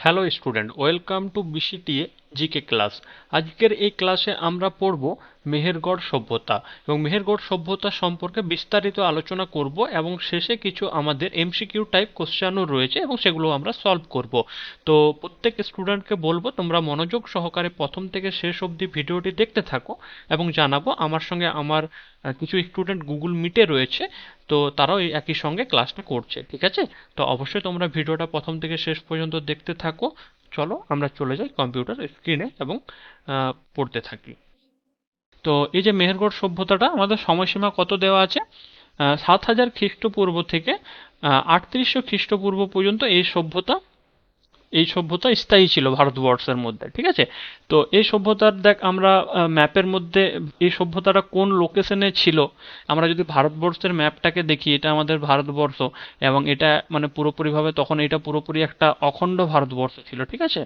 Hello student welcome to BCTA GK class আজকের এই ক্লাসে আমরা পড়ব মেহেরগড় সভ্যতা। এবং মেহেরগড় সভ্যতা সম্পর্কে বিস্তারিত আলোচনা করব এবং শেষে কিছু আমাদের এমসিকিউ টাইপ কোশ্চেনও রয়েছে এবং সেগুলো আমরা সলভ করব। তো প্রত্যেক স্টুডেন্টকে বলব, তোমরা মনোযোগ সহকারে প্রথম থেকে শেষ অবধি ভিডিওটি দেখতে থাকো এবং জানাব, আমার সঙ্গে আমার কিছু স্টুডেন্ট গুগল মিটে রয়েছে, তো তারাও একই সঙ্গে ক্লাসটা করছে, ঠিক আছে? তো অবশ্যই তোমরা ভিডিওটা প্রথম থেকে শেষ পর্যন্ত দেখতে থাকো। চলো আমরা চলে যাই কম্পিউটার স্ক্রিনে এবং পড়তে থাকি। তো এই যে মেহেরগড় সভ্যতাটা, আমাদের সময়সীমা কত দেওয়া আছে? সাত হাজার খ্রিস্টপূর্ব থেকে আটত্রিশশো খ্রিস্টপূর্ব পর্যন্ত এই সভ্যতা এই সভ্যতা স্থায়ী ছিল ভারতবর্ষের মধ্যে, ঠিক আছে? তো এই সভ্যতার দেখ, আমরা ম্যাপের মধ্যে এই সভ্যতাটা কোন লোকেশনে ছিল? আমরা যদি ভারতবর্ষের ম্যাপটাকে দেখি, এটা আমাদের ভারতবর্ষ, এবং এটা মানে পুরোপুরিভাবে তখন এটা পুরোপুরি একটা অখণ্ড ভারতবর্ষ ছিল, ঠিক আছে?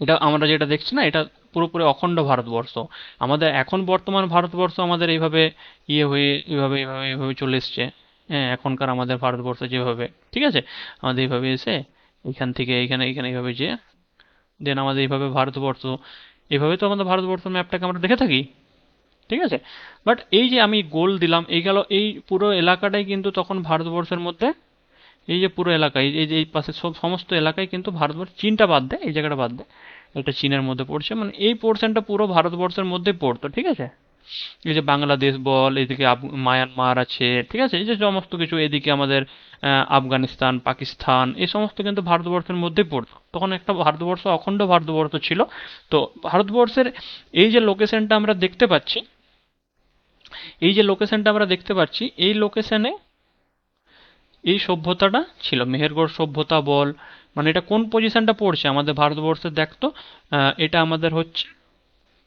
এটা আমরা যেটা দেখছি না, এটা পুরোপুরি অখণ্ড ভারতবর্ষ। আমাদের এখন বর্তমান ভারতবর্ষ আমাদের এইভাবে ইয়ে হয়ে, এইভাবে এইভাবে এইভাবে চলে এসছে। হ্যাঁ এখনকার আমাদের ভারতবর্ষ যেভাবে, ঠিক আছে? আমাদের এইভাবে এসে এখান থেকে এইখানে এইখানে এইভাবে যে দেন আমাদের এইভাবে ভারতবর্ষ, এইভাবে তো আমাদের ভারতবর্ষ ম্যাপটাকে আমরা দেখে থাকি, ঠিক আছে? বাট এই যে আমি গোল দিলাম, এই গেল, এই পুরো এলাকাটাই কিন্তু তখন ভারতবর্ষের মধ্যে এই যে পুরো এলাকা, এই যে, এই পাশে সব সমস্ত এলাকায় কিন্তু ভারতবর্ষ, চীনটা বাদ দেয় এই জায়গাটা বাদ দেয় এটা চীনের মধ্যে পড়ছে মানে এই পোর্শনটা পুরো ভারতবর্ষের মধ্যে পড়তো, ঠিক আছে? এই যে বাংলাদেশ বল, এদিকে মায়ানমার আছে, ঠিক আছে? এই যে সমস্ত কিছু, এদিকে আমাদের আফগানিস্তান, পাকিস্তান, এই সমস্ত কিন্তু ভারতবর্ষের মধ্যে পড়তো। তখন একটা ভারতবর্ষ, অখণ্ড ভারতবর্ষ ছিল। তো ভারতবর্ষের এই যে লোকেশনটা আমরা দেখতে পাচ্ছি, এই যে লোকেশনটা আমরা দেখতে পাচ্ছি, এই লোকেশনে এই সভ্যতাটা ছিল। মেহেরগড় সভ্যতা বল মানে এটা কোন পজিশনটা পড়ছে? আমাদের ভারতবর্ষে দেখতো এটা আমাদের হচ্ছে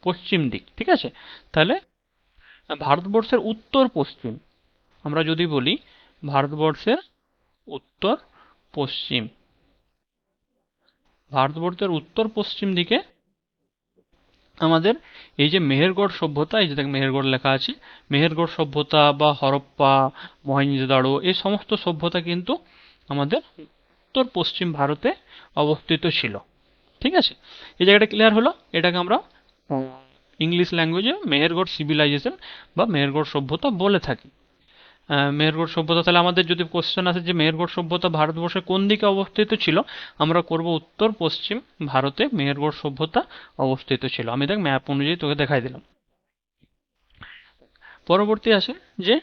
পশ্চিম দিক, ঠিক আছে? তাহলে, ভারতবর্ষের উত্তর পশ্চিম, আমরা যদি বলি ভারতবর্ষের উত্তর পশ্চিম। ভারতবর্ষের উত্তর পশ্চিম দিকে আমাদের এই যে মেহেরগড় সভ্যতা, এই যে দেখ মেহেরগড় লেখা আছে, মেহেরগড় সভ্যতা বা হরপ্পা মহেঞ্জোদাড়ো এই সমস্ত সভ্যতা কিন্তু আমাদের উত্তর পশ্চিম ভারতে অবস্থিত ছিল। ঠিক আছে? এই জায়গাটা ক্লিয়ার হলো? এটাকে আমরা ইংলিশ ল্যাঙ্গুয়েজে মেহেরগড় সিভিলাইজেশন বা মেহেরগড় সভ্যতা বলে থাকি। মেহেরগড় সভ্যতা। তাহলে আমাদের যদি কোশ্চেন আসে যে মেহেরগড় সভ্যতা ভারতবর্ষের কোন দিকে অবস্থিত ছিল, আমরা করব উত্তর পশ্চিম ভারতে মেহেরগড় সভ্যতা অবস্থিত ছিল। আমি দেখ ম্যাপ অনুযায়ী তোকে দেখাই দিলাম। পরবর্তী আসে যে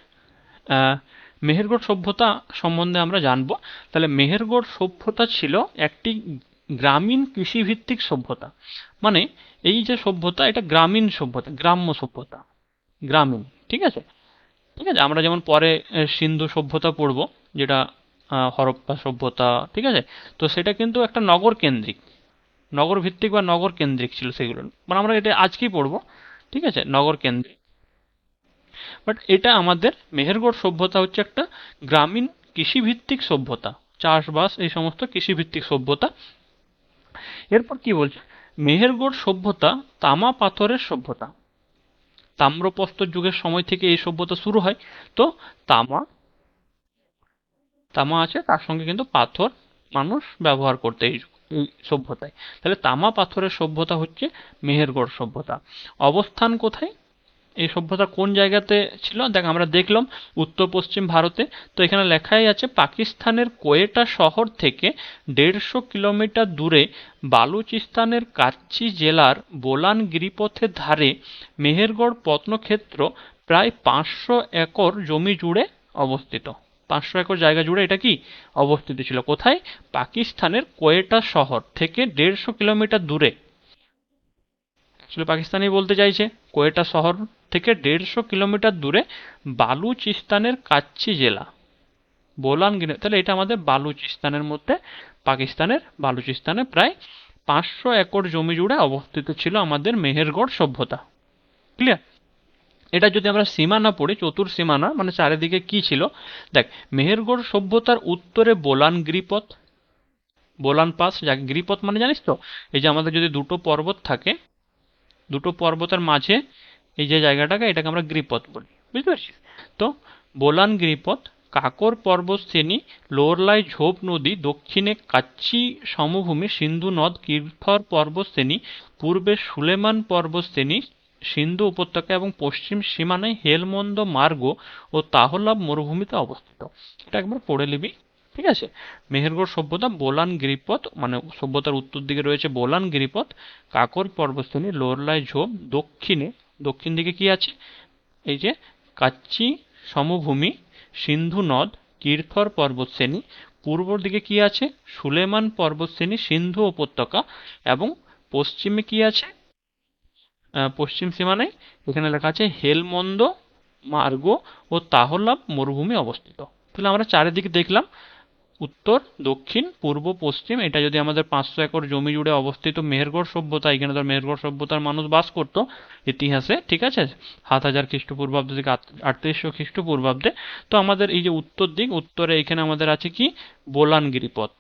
মেহেরগড় সভ্যতা সম্বন্ধে আমরা জানব। তাহলে মেহেরগড় সভ্যতা ছিল একটি গ্রামীণ কৃষিভিত্তিক সভ্যতা। মানে এই যে সভ্যতা, এটা গ্রামীণ সভ্যতা, গ্রাম্য সভ্যতা। গ্রামীণ, ঠিক আছে? ঠিক আছে? আমরা যেমন পরে সিন্ধু সভ্যতা পড়ব, যেটা হরপ্পা সভ্যতা, ঠিক আছে? তো সেটা কিন্তু একটা নগর কেন্দ্রিক। নগর ভিত্তিক বা নগর কেন্দ্রিক ছিল সেগুলো। মানে আমরা এটা আজকেই পড়ব, ঠিক আছে? নগর কেন্দ্রিক। বাট এটা আমাদের মেহেরগড় সভ্যতা হচ্ছে একটা গ্রামীণ কৃষিভিত্তিক সভ্যতা। চাষবাস, এই সমস্ত কৃষিভিত্তিক সভ্যতা। এরপর কি বলছে? মেহেরগড় সভ্যতা তামা পাথরের সভ্যতা। তাম্রপ্রস্তর যুগের সময় থেকে এই সভ্যতা শুরু হয়। তো তামা তামা আছে, তার সঙ্গে কিন্তু পাথর মানুষ ব্যবহার করতে এই সভ্যতায়। তাহলে তামা পাথরের সভ্যতা হচ্ছে মেহেরগড় সভ্যতা। অবস্থান কোথায়? এই সভ্যতা কোন জায়গাতে ছিল? দেখ, আমরা দেখলাম উত্তর পশ্চিম ভারতে। তো এখানে লেখাই আছে, পাকিস্তানের কোয়েটা শহর থেকে দেড়শো কিলোমিটার দূরে বালুচিস্তানের কাচ্চি জেলার বোলান গিরিপথের ধারে মেহেরগড় প্রত্নক্ষেত্র প্রায় পাঁচশো একর জমি জুড়ে অবস্থিত। পাঁচশো একর জায়গা জুড়ে এটা কি? অবস্থিত ছিল। কোথায়? পাকিস্তানের কোয়েটা শহর থেকে দেড়শো কিলোমিটার দূরে। আসলে পাকিস্তানি বলতে চাইছে, কোয়েটা শহর থেকে দেড়শো কিলোমিটার দূরে বালুচিস্তানের কাচ্চি জেলা। বোলান গিনে, তাহলে এটা আমাদের বালুচিস্তানের মধ্যে, পাকিস্তানের বালুচিস্তানে প্রায় পাঁচশো একর জমি জুড়ে অবস্থিত ছিল আমাদের মেহেরগড় সভ্যতা। ক্লিয়ার এটা যদি আমরা সীমানা পড়ি, চতুর সীমানা মানে চারিদিকে কি ছিল? দেখ, মেহেরগড় সভ্যতার উত্তরে বোলান গিরিপথ, বোলান পাস, যাকে গিরিপথ মানে জানিস তো? এই যে আমাদের যদি দুটো পর্বত থাকে দুটো পর্বতের মাঝে এই যে জায়গাটাকে, এটাকে আমরা গিরিপথ বলি। বুঝতে পারছিস? তো বোলান গিরিপথ, কাকর পর্বত শ্রেণি, লোরলাই ঝোপ নদী, দক্ষিণে কাচ্চি সমভূমি, সিন্ধু নদ কীর্থর পর্বত শ্রেণি, পূর্বে সুলেমান পর্বত শ্রেণি, সিন্ধু উপত্যকা এবং পশ্চিম সীমানায় হেলমন্দ মার্গ ও তাহলাব মরুভূমিতে অবস্থিত। এটা একবার পড়ে নিবি। ঠিক আছে? মেহেরগড় সভ্যতা, বোলান গিরিপথ মানে সভ্যতার উত্তর দিকে রয়েছে বোলান গিরিপথ, কাকর পর্বতশ্রেণী, লোরলাই ঝোপ, দক্ষিণে, দক্ষিণ দিকে কি আছে? এই যে কাচ্চি সমভূমি, সিন্ধু নদ, কীর্থর পর্বতশ্রেণী, পূর্ব দিকে কি আছে? সুলেমান পর্বতশ্রেণী, সিন্ধু উপত্যকা এবং পশ্চিমে কি আছে? পশ্চিম সীমানায় এখানে লেখা আছে হেলমন্দ, মার্গ ও তাহলাব মরুভূমি অবস্থিত। তাহলে আমরা চারিদিকে দেখলাম উত্তর, দক্ষিণ, পূর্ব, পশ্চিম। এটা যদি আমাদের পাঁচশো একর জমি জুড়ে অবস্থিত মেহেরগড় সভ্যতা, এখানে ধর মেহেরগড় সভ্যতার মানুষ বাস করতো ইতিহাসে, ঠিক আছে? সাত হাজার খ্রিস্টপূর্বাব্দ থেকে আটত্রিশশো খ্রিস্টপূর্বাব্দে। তো আমাদের এই যে উত্তর দিক, উত্তরে এখানে আমাদের আছে কি? বোলানগিরি পথ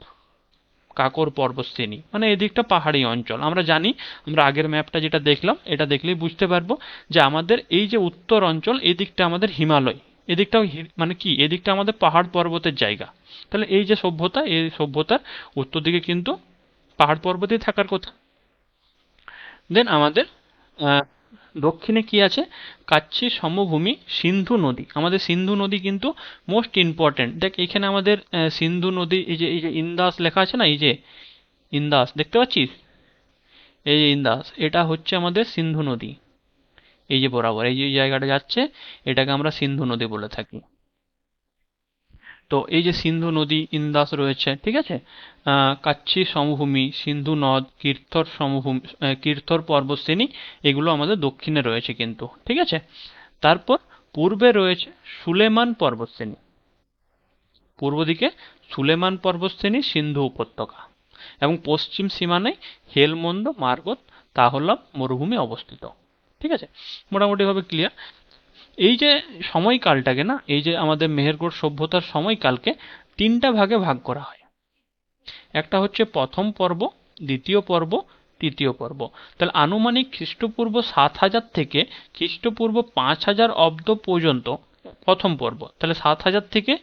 কাকর পর্বত শ্রেণি মানে এদিকটা পাহাড়ি অঞ্চল। আমরা জানি, আমরা আগের ম্যাপটা যেটা দেখলাম, এটা দেখলেই বুঝতে পারব যে আমাদের এই যে উত্তর অঞ্চল এদিকটা আমাদের হিমালয়। এদিকটাও মানে কি, এদিকটা আমাদের পাহাড় পর্বতের জায়গা। তাহলে এই যে সভ্যতা, এই সভ্যতার উত্তর দিকে কিন্তু পাহাড় পর্বতই থাকার কথা। দেন আমাদের দক্ষিণে কি আছে? কাচ্ছি সমভূমি সিন্ধু নদী। আমাদের সিন্ধু নদী কিন্তু মোস্ট ইম্পর্ট্যান্ট দেখ, এখানে আমাদের সিন্ধু নদী, এই যে এই যে ইন্দাস লেখা আছে না, এই যে, ইন্দাস, দেখতে পাচ্ছিস? এই যে ইন্দাস, এটা হচ্ছে আমাদের সিন্ধু নদী। এই যে বরাবর এই যে জায়গাটা যাচ্ছে এটাকে আমরা সিন্ধু নদী বলে থাকি। তো এই যে সিন্ধু নদী ইন্দাস রয়েছে ঠিক আছে? কাচ্চি সমভূমি সিন্ধু নদ কীর্তর সমভূমি আহ, কীর্তর পর্বতশ্রেণী এগুলো আমাদের দক্ষিণে রয়েছে কিন্তু ঠিক আছে? তারপর পূর্বে রয়েছে সুলেমান পর্বতশ্রেণী। পূর্ব দিকে সুলেমান পর্বতশ্রেণী সিন্ধু উপত্যকা এবং পশ্চিম সীমানায় হেলমন্দ মার্গত তাহলাব মরুভূমি অবস্থিত। ঠিক আছে? মোটামুটিভাবে ক্লিয়ার এই যে সময়কালটাকে না, এই যে আমাদের মেহেরগড় সভ্যতার সময়কালকে তিনটা ভাগে ভাগ করা হয়। একটা হচ্ছে প্রথম পর্ব, দ্বিতীয় পর্ব, তৃতীয় পর্ব। তাহলে আনুমানিক খ্রিস্টপূর্ব সাত হাজার থেকে খ্রিস্টপূর্ব পাঁচ হাজার অব্দ পর্যন্ত প্রথম পর্ব। তাহলে সাত হাজার থেকে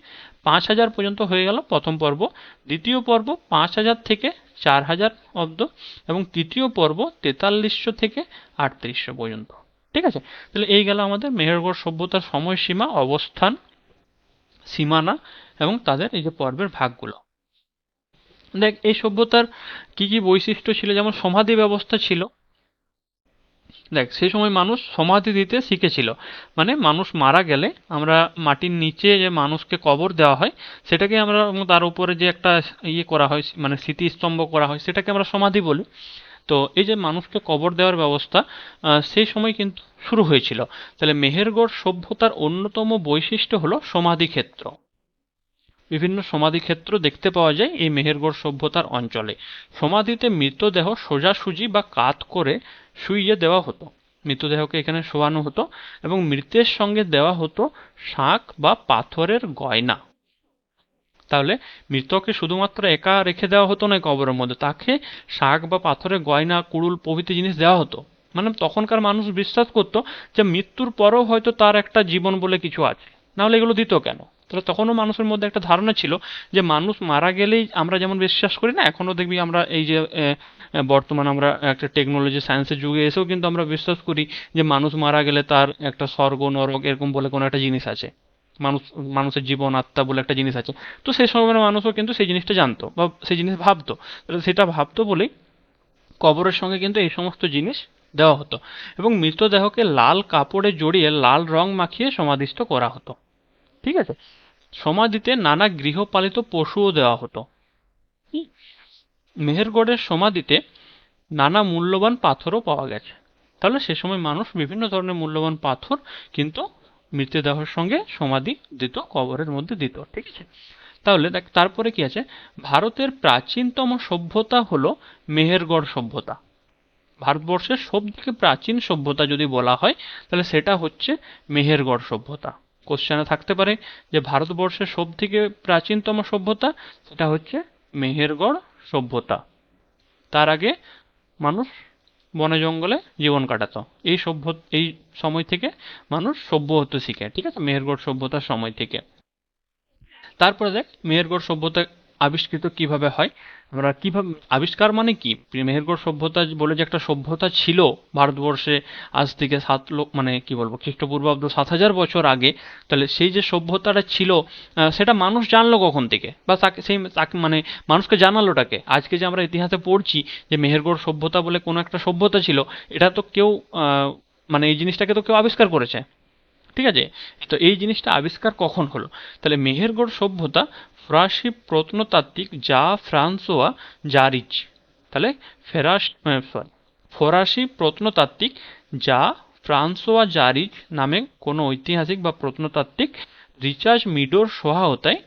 পাঁচ হাজার পর্যন্ত হয়ে গেল প্রথম পর্ব। দ্বিতীয় পর্ব পাঁচ হাজার থেকে চার হাজার অব্দ এবং তৃতীয় পর্ব তেতাল্লিশশো থেকে আটত্রিশশো পর্যন্ত। ঠিক আছে? তাহলে এই গেল আমাদের মেহেরগড় সভ্যতার সময়সীমা, অবস্থান, সীমানা এবং তাদের এই যে পর্বের ভাগগুলো। দেখ, এই সভ্যতার কি কি বৈশিষ্ট্য ছিল? যেমন সমাধি ব্যবস্থা ছিল দেখ, সেই সময় মানুষ সমাধি দিতে শিখেছিল। মানে মানুষ মারা গেলে আমরা মাটির নিচে যে মানুষকে কবর দেওয়া হয়, সেটাকে আমরা তার উপরে যে একটা ইয়ে করা হয় মানে স্মৃতিস্তম্ভ করা হয়, সেটাকে আমরা সমাধি বলি। তো এই যে মানুষকে কবর দেওয়ার ব্যবস্থা সেই সময় কিন্তু শুরু হয়েছিল। তাহলে মেহেরগড় সভ্যতার অন্যতম বৈশিষ্ট্য হলো সমাধি ক্ষেত্র। বিভিন্ন সমাধি ক্ষেত্র দেখতে পাওয়া যায় এই মেহেরগড় সভ্যতার অঞ্চলে। সমাধিতে মৃতদেহ সোজাসুজি বা কাত করে শুইয়ে দেওয়া হতো। মৃতদেহকে এখানে শোয়ানো হতো এবং মৃতের সঙ্গে দেওয়া হতো শাঁখ বা পাথরের গয়না। তাহলে মৃতকে শুধুমাত্র একা রেখে দেওয়া হতো না কবরের মধ্যে? তাকে শাক বা পাথরের গয়না, কুড়ুল প্রভৃতি জিনিস দেওয়া হতো। মানে তখনকার মানুষ বিশ্বাস করতো যে মৃত্যুর পরও হয়তো তার একটা জীবন বলে কিছু আছে। নাহলে এগুলো দিত কেন? তাহলে তখনও মানুষের মধ্যে একটা ধারণা ছিল যে মানুষ মারা গেলেই আমরা যেমন বিশ্বাস করি না, এখনও দেখবি আমরা এই যে বর্তমান আমরা একটা টেকনোলজি সায়েন্সের যুগে এসেও কিন্তু আমরা বিশ্বাস করি যে মানুষ মারা গেলে তার একটা স্বর্গ, নরক এরকম বলে কোনো একটা জিনিস আছে। মানুষ, মানুষের জীবন, আত্মা বলে একটা জিনিস আছে। তো সেই সময়ের মানুষও কিন্তু সেই জিনিসটা জানতো বা সেই জিনিস ভাবতো। তাহলে সেটা ভাবতো বলেই কবরের সঙ্গে কিন্তু এই সমস্ত জিনিস দেওয়া হতো এবং মৃতদেহকে লাল কাপড়ে জড়িয়ে লাল রং মাখিয়ে সমাধিস্থ করা হতো। ঠিক আছে? সমাধিতে নানা গৃহপালিত পশুও দেওয়া হতো। মেহেরগড়ের সমাধিতে নানা মূল্যবান পাথরও পাওয়া গেছে। তাহলে সে সময় মানুষ বিভিন্ন ধরনের মূল্যবান পাথর কিন্তু মৃতদেহের সঙ্গে সমাধি দিত, কবরের মধ্যে দিত, ঠিক আছে? তাহলে দেখ, তারপরে কি আছে? ভারতের প্রাচীনতম সভ্যতা হলো মেহেরগড় সভ্যতা। ভারতবর্ষের সব থেকে প্রাচীন সভ্যতা যদি বলা হয়, তাহলে সেটা হচ্ছে মেহেরগড় সভ্যতা। কোশ্চেনে থাকতে পারে যে ভারতবর্ষের সব থেকে প্রাচীনতম সভ্যতা সেটা হচ্ছে মেহেরগড় সভ্যতা। তার আগে মানুষ বনে জঙ্গলে জীবন কাটাতো। এই সভ্য, এই সময় থেকে মানুষ সভ্য হতে শিখে, ঠিক আছে? মেহেরগড় সভ্যতার সময় থেকে। তারপরে দেখ, মেহেরগড় সভ্যতা আবিষ্কৃত কীভাবে হয়? আমরা কীভাবে আবিষ্কার মানে কি? মেহেরগড় সভ্যতা বলে যে একটা সভ্যতা ছিল ভারতবর্ষে আজ থেকে সাত লোক মানে কি বলব খ্রিস্টপূর্বাব্দ সাত হাজার বছর আগে, তাহলে সেই যে সভ্যতাটা ছিল সেটা মানুষ জানলো কখন থেকে? বা তাকে সেই তাকে মানে মানুষকে জানালোটাকে আজকে যে আমরা ইতিহাসে পড়ছি যে মেহেরগড় সভ্যতা বলে কোনো একটা সভ্যতা ছিল, এটা তো কেউ মানে এই জিনিসটাকে তো কেউ আবিষ্কার করেছে। ঠিক আছে? তো এই জিনিসটা আবিষ্কার কখন হলো? তাহলে মেহেরগড় সভ্যতা ফরাসি প্রত্নতাত্ত্বিক যা ফ্রান্সোয়া জারিচ, তাহলে ফেরাস সরি ফরাসি প্রত্নতাত্ত্বিক যা ফ্রান্সোয়া জারিচ নামে কোনো ঐতিহাসিক বা প্রত্নতাত্ত্বিক রিচার্জ মিডোর সহায়তায়,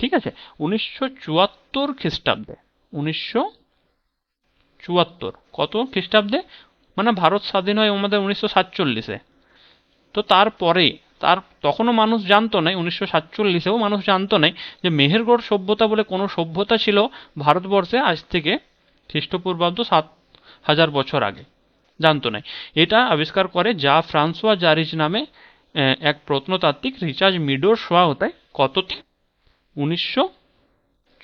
ঠিক আছে? উনিশশো চুয়াত্তর খ্রিস্টাব্দে, উনিশশো চুয়াত্তর, কত খ্রিস্টাব্দে? মানে ভারত স্বাধীন হয় আমাদের উনিশশো সাতচল্লিশে। তো তারপরে, তার, তখনও মানুষ জানতো না উনিশশো সাতচল্লিশেও মানুষ জানতো না যে মেহেরগড় সভ্যতা বলে কোনো সভ্যতা ছিল ভারতবর্ষে আজ থেকে খ্রিস্টপূর্বাব্দ সাত হাজার বছর আগে। জানতো না এটা আবিষ্কার করে যা ফ্রান্সোয়া জারিজ নামে এক প্রত্নতাত্ত্বিক রিচার্জ মিডোর সহায়তায় কততে উনিশশো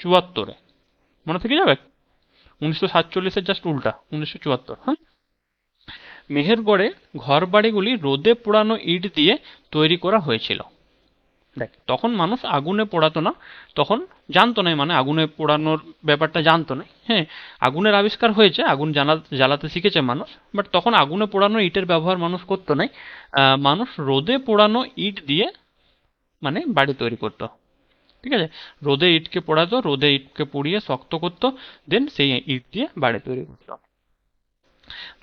চুয়াত্তরে। মনে থেকে যাবে? উনিশশো সাতচল্লিশের জাস্ট উল্টা, উনিশশো চুয়াত্তর হ্যাঁ? মেহেরগড়ে ঘরবাড়িগুলি রোদে পোড়ানো ইট দিয়ে তৈরি করা হয়েছিল। দেখ, তখন মানুষ আগুনে পোড়াতো না, তখন জানতো না মানে আগুনে পোড়ানোর ব্যাপারটা জানতো না। হ্যাঁ আগুনের আবিষ্কার হয়েছে, আগুন জানা জ্বালাতে শিখেছে মানুষ বাট তখন আগুনে পোড়ানো ইটের ব্যবহার মানুষ করতো না মানুষ রোদে পোড়ানো ইট দিয়ে মানে বাড়ি তৈরি করতো। ঠিক আছে? রোদে ইটকে পোড়াতো, রোদে ইটকে পুড়িয়ে শক্ত করতো দেন সেই ইট দিয়ে বাড়ি তৈরি করতো।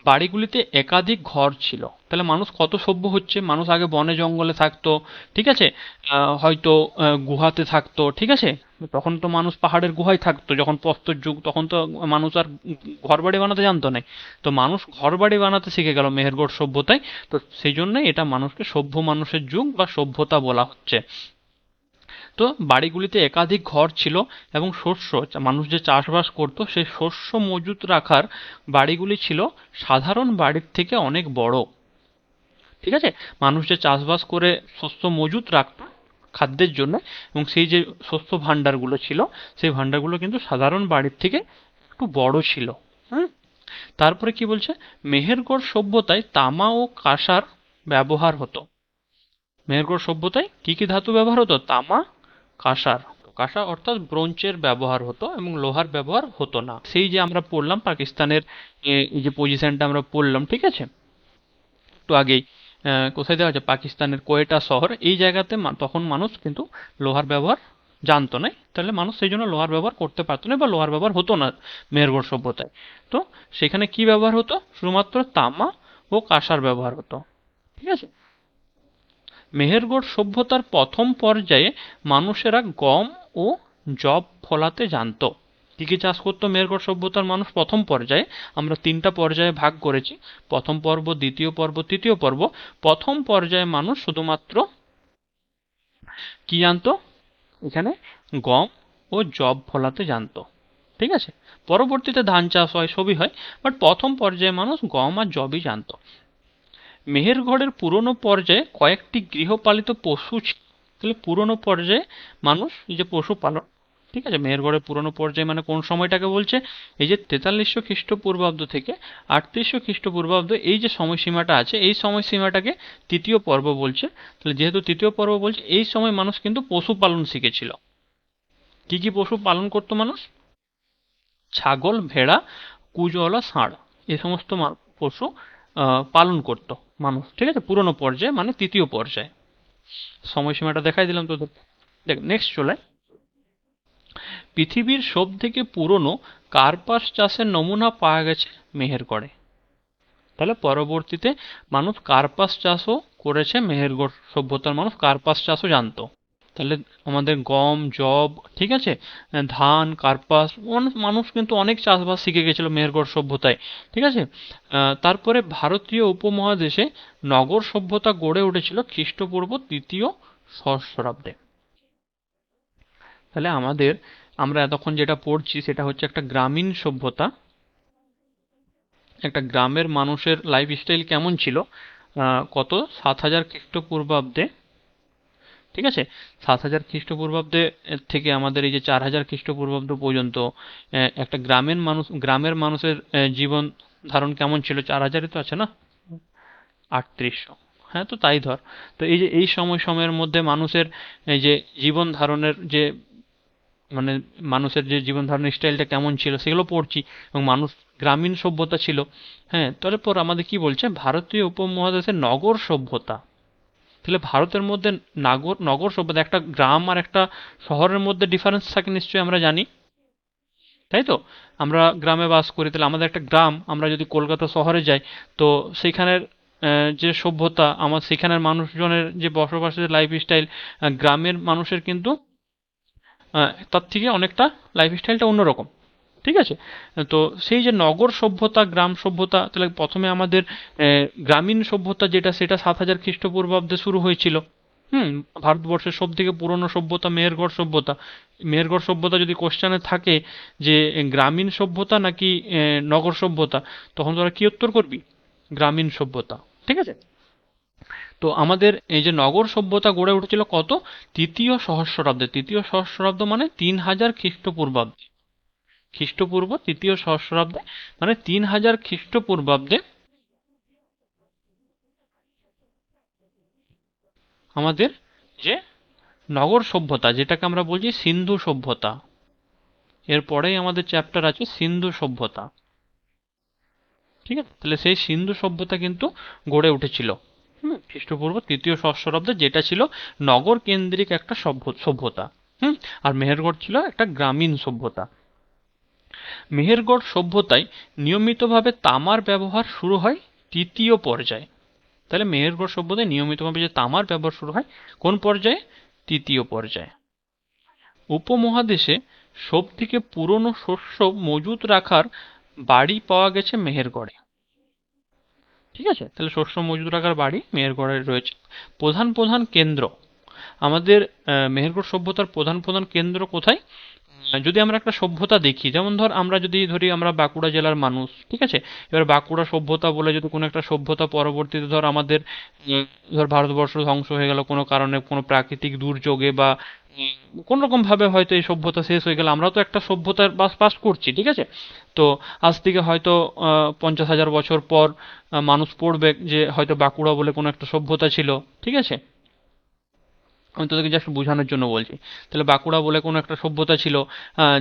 বাড়িগুলিতে একাধিক ঘর ছিল। তাহলে মানুষ কত সভ্য হচ্ছে? মানুষ আগে বনে জঙ্গলে থাকতো, ঠিক আছে? হয়তো গুহাতে থাকতো, ঠিক আছে? তখন তো মানুষ পাহাড়ের গুহায় থাকতো। যখন প্রস্তর যুগ, তখন তো মানুষ আর ঘর বাড়ি বানাতে জানতো না। তো মানুষ ঘর বাড়ি বানাতে শিখে গেল মেহেরগড় সভ্যতায়। তো সেই জন্যই এটা মানুষকে সভ্য মানুষের যুগ বা সভ্যতা বলা হচ্ছে। তো বাড়িগুলিতে একাধিক ঘর ছিল এবং শস্য, মানুষ যে চাষবাস করতো, সেই শস্য মজুত রাখার বাড়িগুলি ছিল সাধারণ বাড়ির থেকে অনেক বড়। ঠিক আছে? মানুষ যে চাষবাস করে শস্য মজুত রাখত খাদ্যের জন্য এবং সেই যে শস্য ভাণ্ডারগুলো ছিল, সেই ভাণ্ডারগুলো কিন্তু সাধারণ বাড়ির থেকে একটু বড় ছিল। হুম? তারপরে কি বলছে? মেহেরগড় সভ্যতায় তামা ও কাঁসার ব্যবহার হতো। মেহেরগড় সভ্যতায় কি কি ধাতু ব্যবহার হতো? তামা কাঁসার। কাঁসা অর্থাৎ ব্রোঞ্চের ব্যবহার হতো এবং লোহার ব্যবহার হতো না। সেই যে আমরা পড়লাম পাকিস্তানের এই যে পজিশনটা আমরা পড়লাম, ঠিক আছে? একটু আগেই কোথায় দেওয়া আছে? পাকিস্তানের কোয়েটা শহর। এই জায়গাতে তখন মানুষ কিন্তু লোহার ব্যবহার জানতো না। তাহলে মানুষ সেই জন্য লোহার ব্যবহার করতে পারতো না বা লোহার ব্যবহার হতো না মেহেরগড় সভ্যতায়। তো সেখানে কি ব্যবহার হতো? শুধুমাত্র তামা ও কাঁসার ব্যবহার হতো। ঠিক আছে? মেহেরগড় সভ্যতার প্রথম পর্যায়ে মানুষেরা গম ও যব ফলাতে জানতো। কি কি চাষ করতো মেহেরগড় সভ্যতার মানুষ? প্রথম পর্যায়ে আমরা তিনটা পর্যায়ে ভাগ করেছি। প্রথম পর্ব, দ্বিতীয় পর্ব, তৃতীয় পর্ব। প্রথম পর্যায়ে মানুষ শুধুমাত্র কি জানতো? এখানে গম ও যব ফলাতে জানতো। ঠিক আছে? পরবর্তীতে ধান চাষ হয়, সবই হয়। বাট প্রথম পর্যায়ে মানুষ গম আর জবই জানতো। মেহেরগড়ের পুরনো পর্যায়ে কয়েকটি গৃহপালিত পশু তাহলে পুরনো পর্যায়ে মানুষ এই যে পশুপালন ঠিক আছে? মেহেরগড়ের পুরনো পর্যায়ে মানে কোন সময়টাকে বলছে? এই যে তেতাল্লিশশো খ্রিস্টপূর্বাব্দ থেকে আটত্রিশশো খ্রিস্টপূর্বাব্দ এই যে সময়সীমাটা আছে, এই সময়সীমাটাকে তৃতীয় পর্ব বলছে। তাহলে যেহেতু তৃতীয় পর্ব বলছে, এই সময় মানুষ কিন্তু পশুপালন শিখেছিল। কি কি পশু পালন করতো মানুষ? ছাগল, ভেড়া কুজওয়ালা ষাঁড় এই সমস্ত পশু পালন করতো মানুষ, ঠিক আছে? পুরনো পর্যায়ে মানে তৃতীয় পর্যায়ে। সময়সীমাটা দেখাই দিলাম তো দেখ নেক্সট চলে। পৃথিবীর সব থেকে পুরনো কার্পাস চাষের নমুনা পাওয়া গেছে মেহেরগড়ে। তাহলে পরবর্তীতে মানুষ কার্পাস চাষও করেছে মেহেরগড় সভ্যতার মানুষ, কার্পাস চাষও জানতো। তাহলে আমাদের গম জব ঠিক আছে? ধান, কার্পাস মানুষ কিন্তু অনেক চাষবাস শিখে গেছিল মেহেরগড় সভ্যতায়, ঠিক আছে? তারপরে ভারতীয় উপমহাদেশে নগর সভ্যতা গড়ে উঠেছিল খ্রিস্টপূর্ব তৃতীয় সহস্রাব্দে। তাহলে আমাদের, আমরা এতক্ষণ যেটা পড়ছি সেটা হচ্ছে একটা গ্রামীণ সভ্যতা। একটা গ্রামের মানুষের লাইফস্টাইল কেমন ছিল? কত? সাত হাজার খ্রিস্টপূর্বাব্দে ঠিক আছে? সাত হাজার খ্রিস্টপূর্বাব্দে থেকে আমাদের এই যে চার হাজার খ্রিস্টপূর্বাব্দ পর্যন্ত একটা গ্রামের মানুষ, গ্রামের মানুষের জীবন ধারণ কেমন ছিল? চার হাজারই তো আছে না? আটত্রিশশো। হ্যাঁ তো তাই ধর। তো এই যে, এই সময়, সময়ের মধ্যে মানুষের এই যে জীবন ধারণের যে মানে মানুষের যে জীবন ধারণের স্টাইলটা কেমন ছিল, সেগুলো পড়ছি এবং মানুষ, গ্রামীণ সভ্যতা ছিল। হ্যাঁ তারপর আমাদের কি বলছে? ভারতীয় উপমহাদেশের নগর সভ্যতা। তাহলে ভারতের মধ্যে নাগর, নগর সভ্যতা, একটা গ্রাম আর একটা শহরের মধ্যে ডিফারেন্স থাকে নিশ্চয়ই আমরা জানি। তাই তো? আমরা গ্রামে বাস করি, তাহলে আমাদের একটা গ্রাম, আমরা যদি কলকাতা শহরে যাই, তো সেইখানের যে সভ্যতা, আমার সেখানের মানুষজনের যে বসবাসের লাইফ স্টাইল গ্রামের মানুষের কিন্তু তার থেকে অনেকটা লাইফ স্টাইলটা অন্যরকম। ঠিক আছে? তো সেই যে নগর সভ্যতা, গ্রাম সভ্যতা, তাহলে প্রথমে আমাদের গ্রামীণ সভ্যতা যেটা, সেটা সাত হাজার খ্রিস্টপূর্বাব্দে শুরু হয়েছিল। হুম? ভারতবর্ষের সব থেকে পুরনো সভ্যতা মেহেরগড় সভ্যতা। মেহেরগড় সভ্যতা যদি কোশ্চেনে থাকে যে গ্রামীণ সভ্যতা নাকি নগর সভ্যতা? তখন তোরা কি উত্তর করবি? গ্রামীণ সভ্যতা। ঠিক আছে? তো আমাদের এই যে নগর সভ্যতা গড়ে উঠেছিল কত? তৃতীয় সহস্রাব্দে। তৃতীয় সহস্রাব্দ মানে তিন হাজার খ্রিস্টপূর্বাব্দে। খ্রিস্টপূর্ব তৃতীয় সহস্রাব্দে মানে তিন হাজার খ্রিস্টপূর্বাব্দে আমাদের যে নগর সভ্যতা, যেটাকে আমরা বলছি সিন্ধু সভ্যতা। এরপরেই আমাদের চ্যাপ্টার আছে সিন্ধু সভ্যতা। ঠিক আছে? তাহলে সেই সিন্ধু সভ্যতা কিন্তু গড়ে উঠেছিল। হুম, খ্রিস্টপূর্ব তৃতীয় সহস্রাব্দে যেটা ছিল নগর কেন্দ্রিক একটা সভ্য, সভ্যতা। হুম, আর মেহেরগড় ছিল একটা গ্রামীণ সভ্যতা। মেহেরগড় সভ্যতায় নিয়মিতভাবে তামার ব্যবহার শুরু হয় তৃতীয় পর্যায়ে। তাহলে মেহেরগড় সভ্যতায় নিয়মিতভাবে যে তামার ব্যবহার শুরু হয়, কোন পর্যায়ে? তৃতীয় পর্যায়ে। উপমহাদেশে সব থেকে পুরনো শস্য মজুত রাখার বাড়ি পাওয়া গেছে মেহেরগড়ে। ঠিক আছে? তাহলে শস্য মজুত রাখার বাড়ি মেহেরগড়ে রয়েছে। প্রধান প্রধান কেন্দ্র। আমাদের মেহেরগড় সভ্যতার প্রধান প্রধান কেন্দ্র কোথায়? যদি আমরা একটা সভ্যতা দেখি, যেমন ধর আমরা যদি ধরি আমরা বাঁকুড়া জেলার মানুষ, ঠিক আছে? এবার বাঁকুড়া সভ্যতা বলে যদি কোনো একটা সভ্যতা পরবর্তীতে ধর আমাদের ধর ভারতবর্ষ ধ্বংস হয়ে গেল কোনো কারণে, কোনো প্রাকৃতিক দুর্যোগে বা কোনো রকম ভাবে হয়তো এই সভ্যতা শেষ হয়ে গেল। আমরা তো একটা সভ্যতার বাস পাস করছি, ঠিক আছে? তো আজ থেকে হয়তো পঞ্চাশ হাজার বছর পর মানুষ পড়বে যে হয়তো বাঁকুড়া বলে কোনো একটা সভ্যতা ছিল, ঠিক আছে? আমি তোদেরকে জাস্ট বোঝানোর জন্য বলছি। তাহলে বাঁকুড়া বলে কোনো একটা সভ্যতা ছিল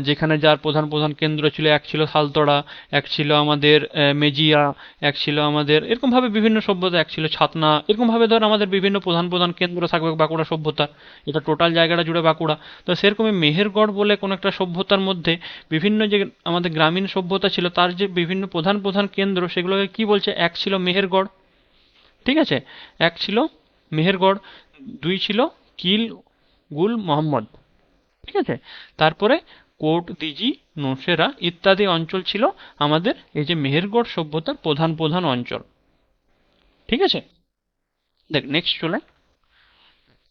যেখানে যার প্রধান প্রধান কেন্দ্র ছিল, এক ছিল সালতড়া এক ছিল আমাদের মেজিয়া, এক ছিল আমাদের, এরকমভাবে বিভিন্ন সভ্যতা, এক ছিল ছাতনা, এরকমভাবে ধর আমাদের বিভিন্ন প্রধান প্রধান কেন্দ্র থাকবে বাঁকুড়া সভ্যতার এটা টোটাল জায়গাটা জুড়ে বাঁকুড়া। তো সেরকমই মেহেরগড় বলে কোনো একটা সভ্যতার মধ্যে বিভিন্ন যে আমাদের গ্রামীণ সভ্যতা ছিল, তার যে বিভিন্ন প্রধান প্রধান কেন্দ্র, সেগুলোকে কি বলছে? এক ছিল মেহেরগড়। ঠিক আছে? এক ছিল মেহেরগড়, দুই ছিল কিল গুল মোহাম্মদ। ঠিক আছে? তারপরে কোট দিজি নোসেরা ইত্যাদি অঞ্চল ছিল আমাদের। এই যে মেহেরগড় সভ্যতার প্রধান প্রধান অঞ্চল। ঠিক আছে? দেখ নেক্সট চলে।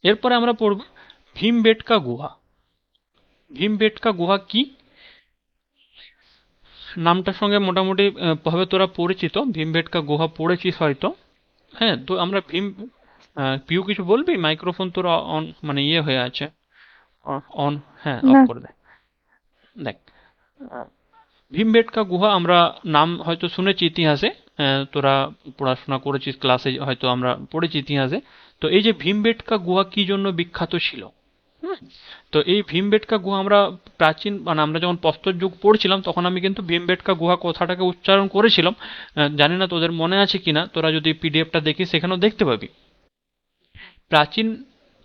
এরপরে আমরা পড়ব ভীমবেটকা গুহা। ভীমবেটকা গুহা কি? নামটার সঙ্গে মোটামুটি ভাবে তোরা পরিচিত। ভীমবেটকা গুহা পড়েছিস হয়তো। হ্যাঁ তো আমরা ভীম পিউ কিছু বলবি? মাইক্রোফোন তোর অন মানে ইয়ে হয়ে আছে। অন হ্যাঁ অফ করে দে। দেখ ভীমবেটকা গুহা আমরা নাম হয়তো শুনেছি ইতিহাসে তোরা পড়াশোনা করেছিস ক্লাসে হয়তো আমরা পড়েছি ইতিহাসে। তো এই যে ভীমবেটকা গুহা কি জন্য বিখ্যাত ছিল? তো এই ভীমবেটকা গুহা আমরা প্রাচীন মানে আমরা যখন প্রস্তর যুগ পড়ছিলাম তখন আমি কিন্তু ভীমবেটকা গুহা কথাটাকে উচ্চারণ করেছিলাম। জানি না তোদের মনে আছে কিনা তোরা যদি পিডিএফটা দেখিস সেখানেও দেখতে পাবি। প্রাচীন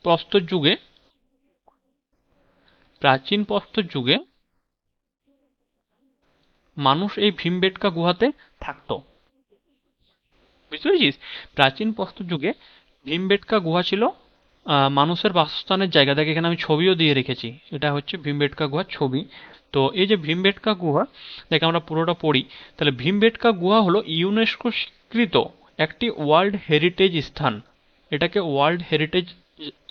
প্রস্তর যুগে, প্রাচীন প্রস্তর যুগে মানুষ এই ভীমবেটকা গুহাতে থাকতো। বুঝতে পেরেছিস? প্রাচীন প্রস্তর যুগে ভীমবেটকা গুহা ছিল মানুষের বাসস্থানের জায়গা। দেখ, এখানে আমি ছবিও দিয়ে রেখেছি। এটা হচ্ছে ভীমবেটকা গুহার ছবি। তো এই যে ভীমবেটকা গুহা, দেখে, আমরা পুরোটা পড়ি। তাহলে ভীমবেটকা গুহা হলো ইউনেস্কো স্বীকৃত একটি ওয়ার্ল্ড হেরিটেজ স্থান। এটাকে ওয়ার্ল্ড হেরিটেজ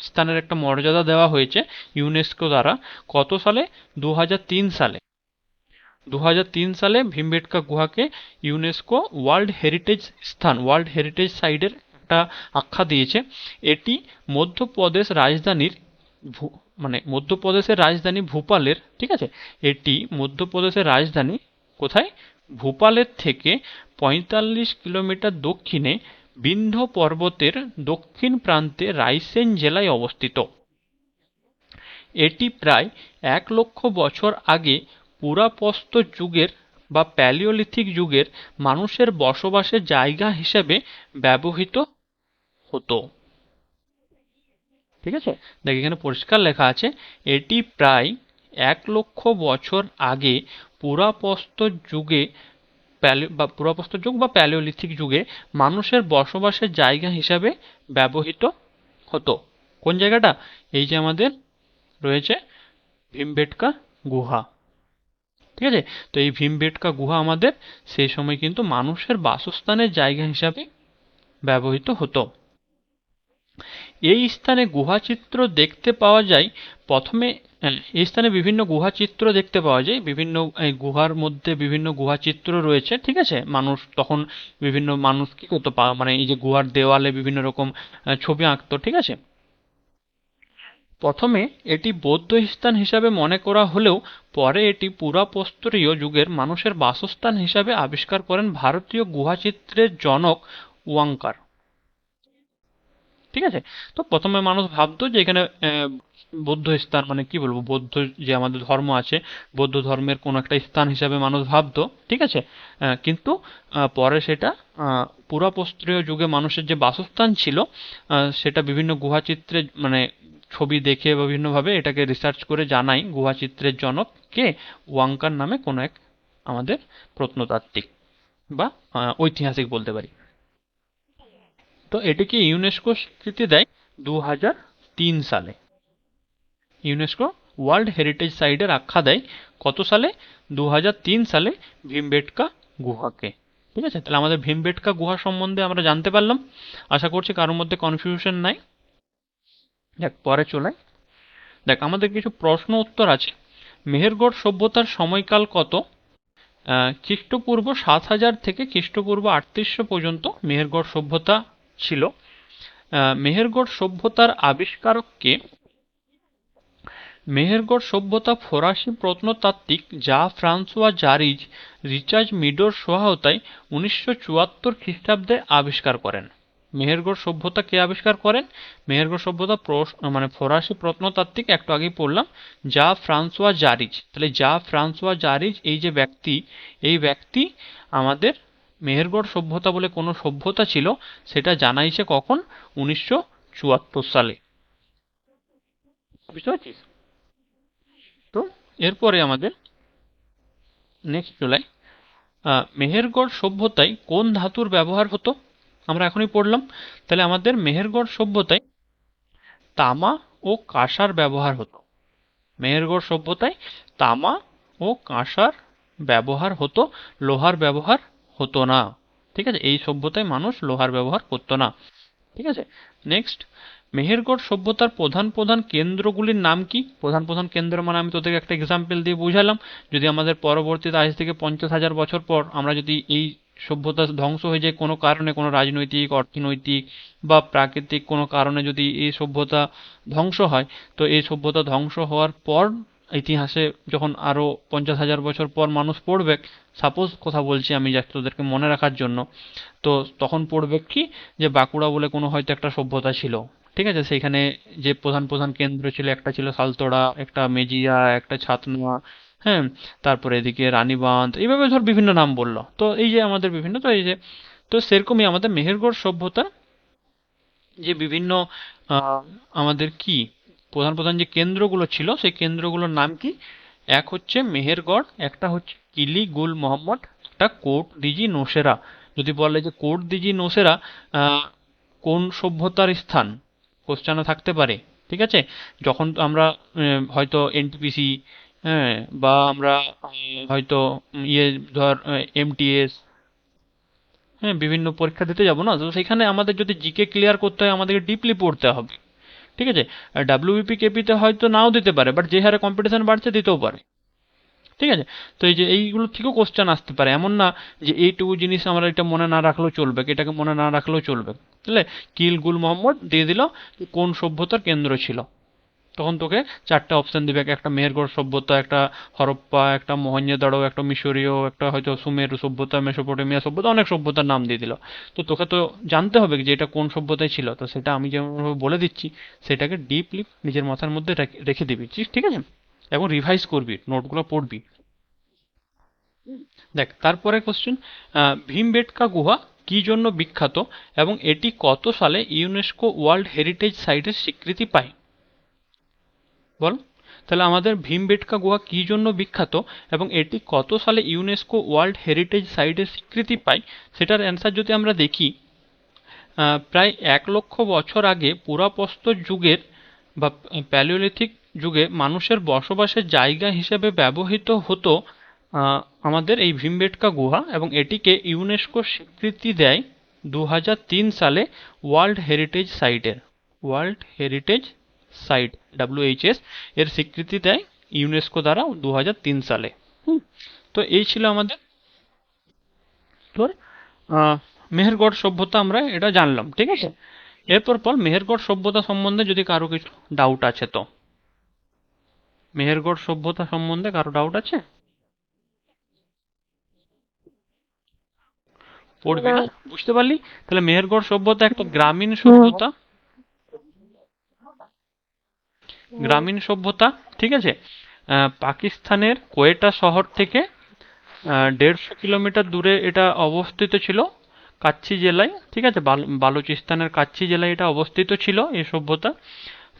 স্থানের একটা মর্যাদা দেওয়া হয়েছে ইউনেস্কো দ্বারা। কত সালে? দু হাজার তিন সালে। দু হাজার তিন সালে ভীমবেটকা গুহাকে ইউনেস্কো ওয়ার্ল্ড হেরিটেজ স্থান, ওয়ার্ল্ড হেরিটেজ সাইডের একটা আখ্যা দিয়েছে। এটি মধ্যপ্রদেশ রাজধানীর মানে মধ্যপ্রদেশের রাজধানী ভূপালের, ঠিক আছে? এটি মধ্যপ্রদেশের রাজধানী কোথায়? ভূপালের থেকে পঁয়তাল্লিশ কিলোমিটার দক্ষিণে বিন্ধ্য পর্বতের দক্ষিণ প্রান্তে রাইসেন জেলায় অবস্থিত। এটি প্রায় এক লক্ষ বছর আগে পুরাপ্রস্তর যুগের বা প্যালিওলিথিক যুগের মানুষের বসবাসের জায়গা হিসেবে ব্যবহৃত হতো। ঠিক আছে? দেখ, এখানে পরিষ্কার লেখা আছে, এটি প্রায় এক লক্ষ বছর আগে পুরাপ্রস্তর যুগে বা পুরাপ্রস্তর যুগ বা প্যালিওলিথিক যুগে মানুষের বসবাসের জায়গা হিসাবে ব্যবহৃত হতো। কোন জায়গাটা? এই যে আমাদের রয়েছে ভীমবেটকা গুহা। ঠিক আছে? তো এই ভীমবেটকা গুহা আমাদের সেই সময় কিন্তু মানুষের বাসস্থানের জায়গা হিসাবে ব্যবহৃত হতো। এই স্থানে গুহাচিত্র দেখতে পাওয়া যায় প্রথমে এই স্থানে বিভিন্ন গুহা চিত্র দেখতে পাওয়া যায়। বিভিন্ন, এই গুহার মধ্যে বিভিন্ন গুহা চিত্র রয়েছে, ঠিক আছে? মানুষ তখন বিভিন্ন মানুষ কি করতো মানে এই যে গুহার দেওয়ালে বিভিন্ন রকম ছবি আঁকতো, ঠিক আছে? প্রথমে এটি বৌদ্ধ স্থান হিসাবে মনে করা হলেও পরে এটি পুরাপ্রস্তরীয় যুগের মানুষের বাসস্থান হিসাবে আবিষ্কার করেন ভারতীয় গুহাচিত্রের জনক ওয়াঙ্কার ঠিক আছে? তো প্রথমে মানুষ ভাবতো যে এখানে বৌদ্ধ স্থান মানে কি বলব বৌদ্ধ যে আমাদের ধর্ম আছে বৌদ্ধ ধর্মের কোনো একটা স্থান হিসাবে মানুষ ভাবতো ঠিক আছে? কিন্তু পরে সেটা আহ, পুরাপ্রস্তরীয় যুগে মানুষের যে বাসস্থান ছিল সেটা বিভিন্ন গুহাচিত্রে মানে ছবি দেখে বা বিভিন্নভাবে এটাকে রিসার্চ করে জানাই গুহাচিত্রের জনক কে ওয়াঙ্কার নামে কোনো এক আমাদের প্রত্নতাত্ত্বিক বা ঐতিহাসিক বলতে পারি। তো এটিকে ইউনেস্কো স্বীকৃতি দেয়? দু হাজার তিন সালে। ইউনেস্কো ওয়ার্ল্ড হেরিটেজ সাইটের আখ্যা দেয় কত সালে? দু হাজার তিন সালে ভীমবেটকা গুহাকে। ঠিক আছে? তাহলে আমাদের ভীমবেটকা গুহা সম্বন্ধে আমরা জানতে পারলাম। আশা করছি কারোর মধ্যে কনফিউশন নাই। দেখ পরে চলে দেখ আমাদের কিছু প্রশ্ন উত্তর আছে। মেহেরগড় সভ্যতার সময়কাল কত? খ্রিস্টপূর্ব সাত হাজার থেকে খ্রিস্টপূর্ব আটত্রিশশো পর্যন্ত মেহেরগড় সভ্যতা ছিল মেহেরগড় সভ্যতার আবিষ্কারককে মেহেরগড় সভ্যতা ফরাসি প্রত্নতাত্ত্বিক যা ফ্রান্সোয়া জারিজ রিচার্জ মিডোর সহায়তায় উনিশশো চুয়াত্তর খ্রিস্টাব্দে আবিষ্কার করেন। মেহেরগড় সভ্যতা কে আবিষ্কার করেন? মেহেরগড় সভ্যতা মানে ফরাসি প্রত্নতাত্ত্বিক, একটু আগেই পড়লাম যা ফ্রান্সোয়া জারিজ। তাহলে যা ফ্রান্সোয়া জারিজ, এই যে ব্যক্তি, এই ব্যক্তি আমাদের মেহেরগড় সভ্যতা বলে কোনো সভ্যতা ছিল, সেটা জানাইছে কখন? উনিশশো চুয়াত্তর সালে। বুঝতে পারছিস? তো এরপরে আমাদের নেক্সট জুলাই। মেহেরগড় সভ্যতায় কোন ধাতুর ব্যবহার হতো? আমরা এখনই পড়লাম। তাহলে আমাদের মেহেরগড় সভ্যতায় তামা ও কাঁসার ব্যবহার হতো। মেহেরগড় সভ্যতায় তামা ও কাঁসার ব্যবহার হতো, লোহার ব্যবহার হতো না। ঠিক আছে? এই সভ্যতায় মানুষ লোহার ব্যবহার করতো না। ঠিক আছে? নেক্সট মেহেরগড় সভ্যতার প্রধান প্রধান কেন্দ্রগুলির নাম কি? প্রধান প্রধান কেন্দ্র মানে আমি তোদেরকে একটা এক্সাম্পল দিয়ে বুঝালাম। যদি আমাদের পরবর্তীতে আজ থেকে পঞ্চাশ হাজার বছর পর আমরা যদি এই সভ্যতা ধ্বংস হয়ে যায়, কোনো কারণে কোনো রাজনৈতিক, অর্থনৈতিক বা প্রাকৃতিক কোনো কারণে যদি এই সভ্যতা ধ্বংস হয়, তো এই সভ্যতা ধ্বংস হওয়ার পর ইতিহাসে যখন আরও পঞ্চাশ হাজার বছর পর মানুষ পড়বে সাপোজ কথা বলছি আমি জাস্ট তোদেরকে মনে রাখার জন্য, তো তখন পড়বে কি যে বাঁকুড়া বলে কোনো হয়তো একটা সভ্যতা ছিল, ঠিক আছে? সেইখানে যে প্রধান প্রধান কেন্দ্র ছিল, একটা ছিল সালতোড়া একটা মেজিয়া, একটা ছাতনোয়া হ্যাঁ? তারপরে এদিকে রানীবাঁধ, এইভাবে ধর বিভিন্ন নাম বলল। তো এই যে আমাদের বিভিন্ন, তো এই যে, তো সেরকমই আমাদের মেহেরগড় সভ্যতা যে বিভিন্ন আমাদের কি প্রধান প্রধান যে কেন্দ্রগুলো ছিল, সেই কেন্দ্রগুলোর নাম কি? এক হচ্ছে মেহেরগড়, একটা হচ্ছে কিলি গুল মোহাম্মদ, একটা কোট দিজি নোসেরা। যদি বলে যে কোট দিজি নোসেরা কোন সভ্যতার স্থান? কোশ্চেনে থাকতে পারে, ঠিক আছে? যখন আমরা হয়তো এনটিপিসি হ্যাঁ বা আমরা হয়তো ইয়ে ধর এমটিএস হ্যাঁ বিভিন্ন পরীক্ষা দিতে যাব না? তো সেখানে আমাদের যদি জিকে ক্লিয়ার করতে হয়, আমাদেরকে ডিপলি পড়তে হবে। ঠিক আছে? ডাব্লিউবিপি কেপিতে হয়তো নাও দিতে পারে বাট যে হারে কম্পিটিশন বাড়ছে দিতেও পারে। ঠিক আছে? তো এই যে এইগুলো থেকেও কোশ্চেন আসতে পারে। এমন না যে এইটুকু জিনিস আমরা এটা মনে না রাখলেও চলবে এটাকে মনে না রাখলেও চলবে। বুঝলে কিল গুল মোহাম্মদ দিয়ে দিল কোন সভ্যতার কেন্দ্র ছিল। তখন তোকে চারটে অপশন দিবে। একটা মেহেরগড় সভ্যতা, একটা হরপ্পা, একটা মহেঞ্জোদাড়ো একটা মিশরীয়, একটা হয়তো সুমেরু সভ্যতা, মেসোপটেমিয়া সভ্যতা, অনেক সভ্যতার নাম দিয়ে দিল। তো তোকে তো জানতে হবে যে এটা কোন সভ্যতায় ছিল। তো সেটা আমি যেমনভাবে বলে দিচ্ছি, সেটাকে ডিপলি নিজের মাথার মধ্যে রেখে- দিবি। ঠিক আছে? এবং রিভাইজ করবি, নোটগুলো পড়বি। দেখ, তারপরে কোশ্চেন ভীমবেটকা গুহা কি জন্য বিখ্যাত এবং এটি কত সালে ইউনেস্কো ওয়ার্ল্ড হেরিটেজ সাইটের স্বীকৃতি পায়? বল। তাহলে আমাদের ভীমবেটকা গুহা কি জন্য বিখ্যাত এবং এটি কত সালে ইউনেস্কো ওয়ার্ল্ড হেরিটেজ সাইটের স্বীকৃতি পায়, সেটার অ্যান্সার যদি আমরা দেখি প্রায় এক লক্ষ বছর আগে পুরাপ্রস্তর যুগের বা প্যালিওলিথিক যুগে মানুষের বসবাসের জায়গা হিসেবে ব্যবহৃত হতো আমাদের এই ভীমবেটকা গুহা এবং এটিকে ইউনেস্কো স্বীকৃতি দেয় দু হাজার তিন সালে ওয়ার্ল্ড হেরিটেজ সাইটের ওয়ার্ল্ড হেরিটেজ সাইট ডাব্লিউএইচএস এর স্বীকৃতি দেয় ইউনেস্কো দ্বারা দু হাজার তিন সালে। হুম তো এই ছিল আমাদের। তোর মেহেরগড় সভ্যতা আমরা এটা জানলাম ঠিক আছে? এরপর পর মেহেরগড় সভ্যতা সম্বন্ধে যদি কারও কিছু ডাউট আছে তো। মেহেরগড় সভ্যতা সম্বন্ধে কারও ডাউট আছে? পড়বি বুঝতে পারলি? তাহলে মেহেরগড় সভ্যতা একটা গ্রামীণ সভ্যতা। গ্রামীণ সভ্যতা, ঠিক আছে? পাকিস্তানের কোয়েটা শহর থেকে দেড়শো কিলোমিটার দূরে এটা অবস্থিত ছিল, কাচ্ছি জেলায়, ঠিক আছে? বাল- বালুচিস্তানের কাচ্ছি জেলায় এটা অবস্থিত ছিল, এই সভ্যতা।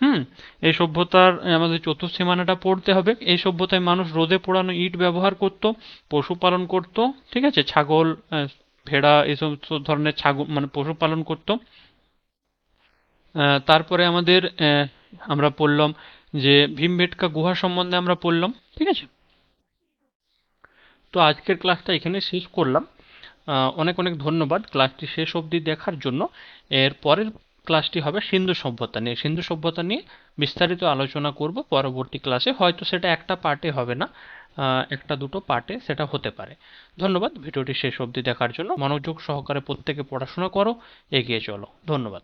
হুম, এই সভ্যতার আমাদের চতুর্সীমানাটা পড়তে হবে। এই সভ্যতায় মানুষ রোদে পোড়ানো ইট ব্যবহার করত, পশুপালন করত, ঠিক আছে? ছাগল ভেড়া, এসব সব ধরনের ছাগল মানে পশুপালন করত। তারপরে আমাদের আমরা পড়লাম যে ভীমবেটকা গুহা সম্বন্ধে আমরা পড়লাম, ঠিক আছে? তো আজকের ক্লাসটা এখানে শেষ করলাম। অনেক অনেক ধন্যবাদ ক্লাসটি শেষ অবধি দেখার জন্য। এর পরের ক্লাসটি হবে সিন্ধু সভ্যতা নিয়ে। সিন্ধু সভ্যতা নিয়ে বিস্তারিত আলোচনা করব। পরবর্তী ক্লাসে হয়তো সেটা একটা পার্টে হবে না একটা দুটো পার্টে সেটা হতে পারে। ধন্যবাদ। ভিডিওটি শেষ অবধি দেখার জন্য। মনোযোগ সহকারে প্রত্যেকে পড়াশোনা করো, এগিয়ে চলো। ধন্যবাদ।